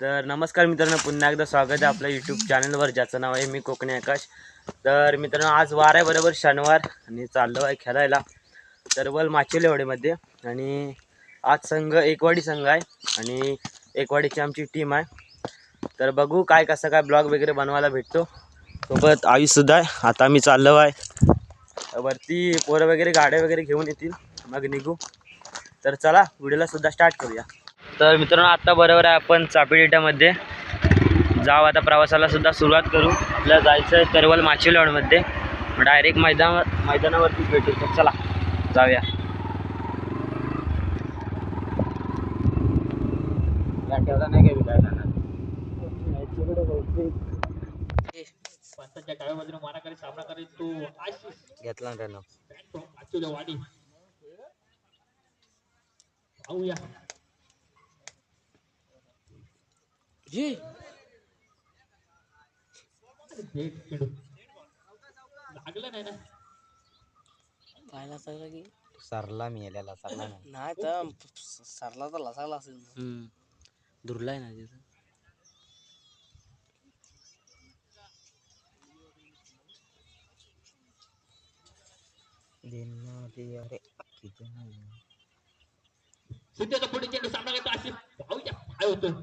तर नमस्कार मित्रांनो पुन्हा एकदा स्वागत आहे आपल्या यूट्यूब चॅनलवर ज्याचं नाव आहे मी कोकणी आकाश. तर मित्रांनो आज वार आहे बरोबर शनिवार आणि चाललो आहे खेळायला. तर वल माचेलेवाडीमध्ये आणि आज संघ एकवाडी संघ आहे आणि एकवाडीची आमची टीम आहे. तर बघू काय कसं काय ब्लॉग वगैरे बनवायला भेटतो. सोबत आयुषसुद्धा आहे. आता आम्ही चाललो आहे. वरती पोरं वगैरे गाड्या वगैरे घेऊन येतील. मग निघू. तर चला व्हिडिओला सुद्धा स्टार्ट करूया. तर मित्रांनो आता बरोबर आहे आपण चापेडेटामध्ये जाऊ आता प्रवासाला सुद्धा सुरुवात करू. आपल्याला जायचं आहे तरवल माचिलवाडमध्ये डायरेक्ट मैदान मैदानावरतीच भेटू. तर चला जाऊया. नाही काय विकायला त्यानं बॅट फ्रॉम अचुलवाडी पाहूया अरे थेट खेळू लागलं नाही ना पाहायला सगळं की सरला मी यायला सरला नाही नाही तर सरला तर लसाला असेल ना. दुर्ला आहे ना तिथं अरे किती सध्याचा पुढे चेंडू सामना करतो आशिष पाहूया काय होतं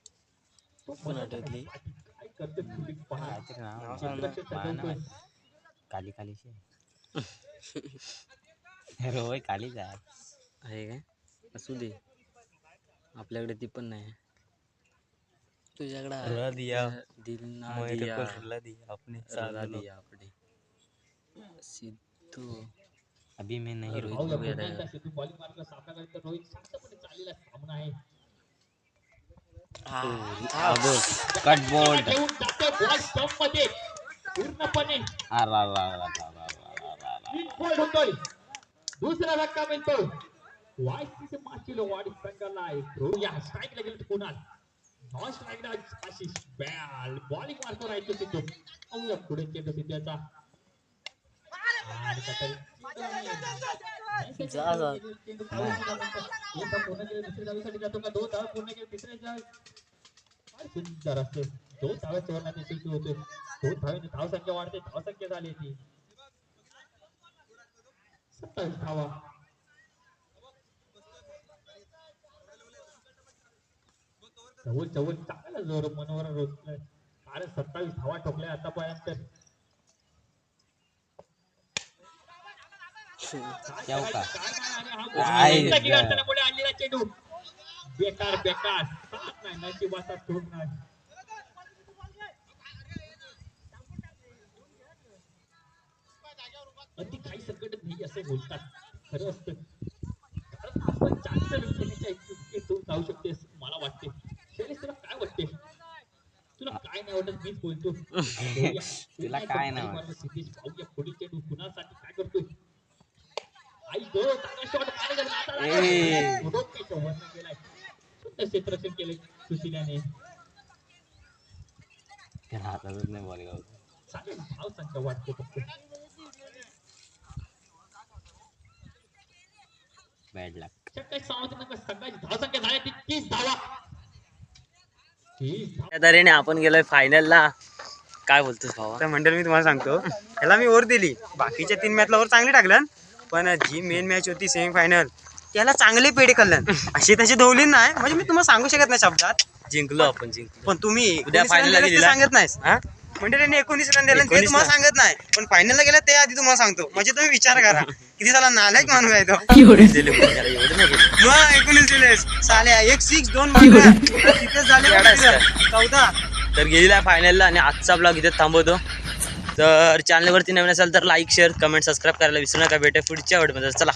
सजवतोय. काली कालीची रोय कालीच आहे. काय? असू दे. आपल्याकडे ती पण नाही. तुझ्याकडे आहे. रुला दिया. दिल ना दिया. दिया? आपने रुला साथ दिया आपने सिद्धू. अभी मैं नहीं रोहित कटमध्ये पूर्णपणे. होतोय. दुसरा धक्का मिळतो. वायसीचे माचीलो वाडी संघाला एक रो या स्ट्राईकला गेलं कुणाल? नॉन स्ट्राईकला आशिष बॅल. बॉलिंग मारतो राहायचं पाहूया पुढे चेंडू सिद्धाचा. आणि. जा, जा. पूर्ण दुसऱ्या जातो का दोन धाव पूर्ण तिसऱ्या सुंदर असते दोन यशस्वी होते दोन धावेने धावसंख्या वाढते धावसंख्या झाली ती सत्तावीस धावा चवल चवल चांगला जोर मनोहर रोजलाय कारण सत्तावीस धावा ठोकल्या आतापर्यंत बेकार बेकार नशिबाचा नाही अति काही संकट नाही असं बोलतात खरं असतं कारण आपण जास्त इथून जाऊ शकते मला वाटते शैलेश तुला काय वाटते तुला काय नाही वाटत मीच बोलतो. तुला काय नाही वाटत? क्षेत्ररक्षण केले सुशिल्याने त्याला हातातच नाही बॉल चालेल संख्या वाटते फक्त बॅड लक धाव संख्या झाल्या ती तीस धावा त्या तऱ्हेने आपण गेलोय फायनलला काय बोलतोस भावा? तर मंडळ मी तुम्हाला सांगतो. ह्याला मी ओर दिली. बाकीच्या तीन मॅचला ओर चांगली टाकलं पण जी मेन मॅच होती सेमीफायनल त्याला चांगले पेढे खाल्लं अशी तशी धवली नाही. म्हणजे मी तुम्हाला सांगू शकत नाही शब्दात. जिंकलो आपण जिंकलो. पण तुम्ही उद्या एकोणीस final ला गेलेला? सांगत नाहीस. हा? मंडळीने एकोणीस रन दिले ते 19 तुम्हाला ना. सांगत नाही. पण फायनलला गेलं ते आधी तुम्हाला सांगतो. म्हणजे तुम्ही विचार करा. किती झाला नालायक माणूस आहे तो. दिले पण त्याला एवढं नाही दिले. मग एकोणीस दिलेस. साल्या एक सिक्स दोन मारल्या. तिथं झाले येडाच काय? चौदा. तर गेलेला फायनलला आणि आजचा ब्लॉग इथे थांबवतो. तर चॅनलवरती नवीन असेल तर लाईक शेअर कमेंट सबस्क्राईब करायला विसरू नका. भेटे पुढच्या वेळेमध्ये चला.